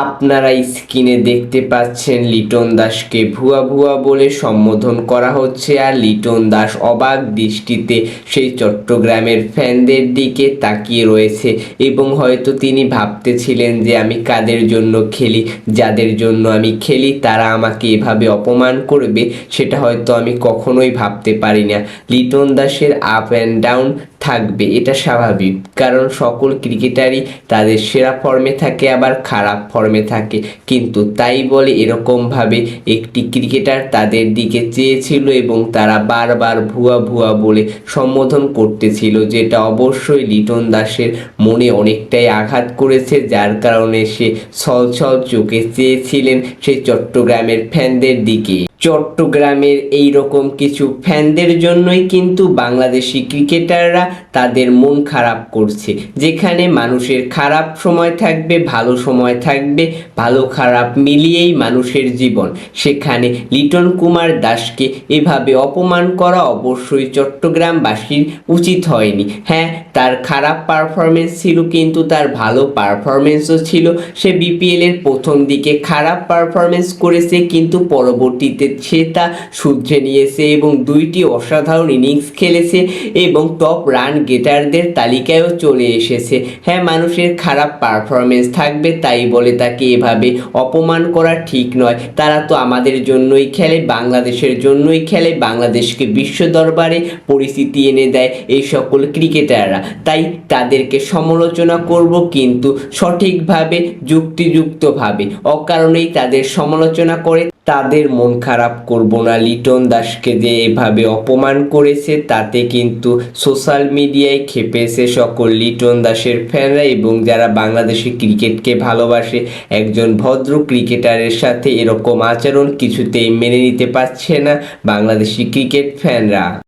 আপনারা স্ক্রিনে দেখতে পাচ্ছেন লিটন দাসকে ভুয়া ভুয়া বলে সম্বোধন করা হচ্ছে আর লিটন দাস অবাক দৃষ্টিতে সেই চট্টগ্রামের ফ্যানদের দিকে তাকিয়ে রয়েছে এবং হয়তো তিনি ভাবতেছিলেন যে আমি কাদের জন্য খেলি, যাদের জন্য আমি খেলি, তারা আমাকে এভাবে অপমান করবে, সেটা হয়তো আমি কখনোই ভাবতে পারি না। লিটন দাসের আপ অ্যান্ড ডাউন থাকবে, এটা স্বাভাবিক। কারণ সকল ক্রিকেটারই তাদের সেরা ফর্মে থাকে, আবার খারাপ ফর্মে থাকে। কিন্তু তাই বলে এরকমভাবে একটি ক্রিকেটার তাদের দিকে চেয়েছিল এবং তারা বারবার ভুয়া ভুয়া বলে সম্বোধন করতেছিল, যেটা অবশ্যই লিটন দাসের মনে অনেকটাই আঘাত করেছে, যার কারণে সে ছল ছল চোখে চেয়েছিলেন সেই চট্টগ্রামের ফ্যানদের দিকে। চট্টগ্রামের এই রকম কিছু ফ্যানদের জন্যই কিন্তু বাংলাদেশি ক্রিকেটাররা তাদের মন খারাপ করছে। যেখানে মানুষের খারাপ সময় থাকবে, ভালো সময় থাকবে, ভালো খারাপ মিলিয়েই মানুষের জীবন। সেখানে লিটন কুমার দাসকে এভাবে অপমান করা অবশ্যই চট্টগ্রামবাসীর উচিত হয়নি। হ্যাঁ তার খারাপ পারফরমেন্স ছিল কিন্তু তার ভালো পারফরমেন্সও ছিল। সে বিপিএলের প্রথম দিকে খারাপ পারফরমেন্স করেছে কিন্তু পরবর্তীতে সে তা শুধরে নিয়েছে এবং দুইটি অসাধারণ ইনিংস খেলেছে এবং টপ রান গেটারদের তালিকায়ও চলে এসেছে। হ্যাঁ মানুষের খারাপ পারফরমেন্স থাকবে তাই বলে তাকে এভাবে অপমান করা ঠিক নয়। তারা তো আমাদের জন্যই খেলে, বাংলাদেশের জন্যই খেলে, বাংলাদেশকে বিশ্ব দরবারে পরিস্থিতি এনে দেয় এই সকল ক্রিকেটাররা। তাই তাদেরকে সমালোচনা করব কিন্তু সঠিকভাবে, যুক্তিযুক্তভাবে। অকারণেই তাদের সমালোচনা করে তাদের মন খারাপ করব না। লিটন দাসকে যে এভাবে অপমান করেছে, তাতে কিন্তু সোশ্যাল মিডিয়ায় খেপেছে সকল লিটন দাসের ফ্যানরা এবং যারা বাংলাদেশি ক্রিকেটকে ভালোবাসে, একজন ভদ্র ক্রিকেটারের সাথে এরকম আচরণ কিছুতেই মেনে নিতে পারছে না বাংলাদেশি ক্রিকেট ফ্যানরা।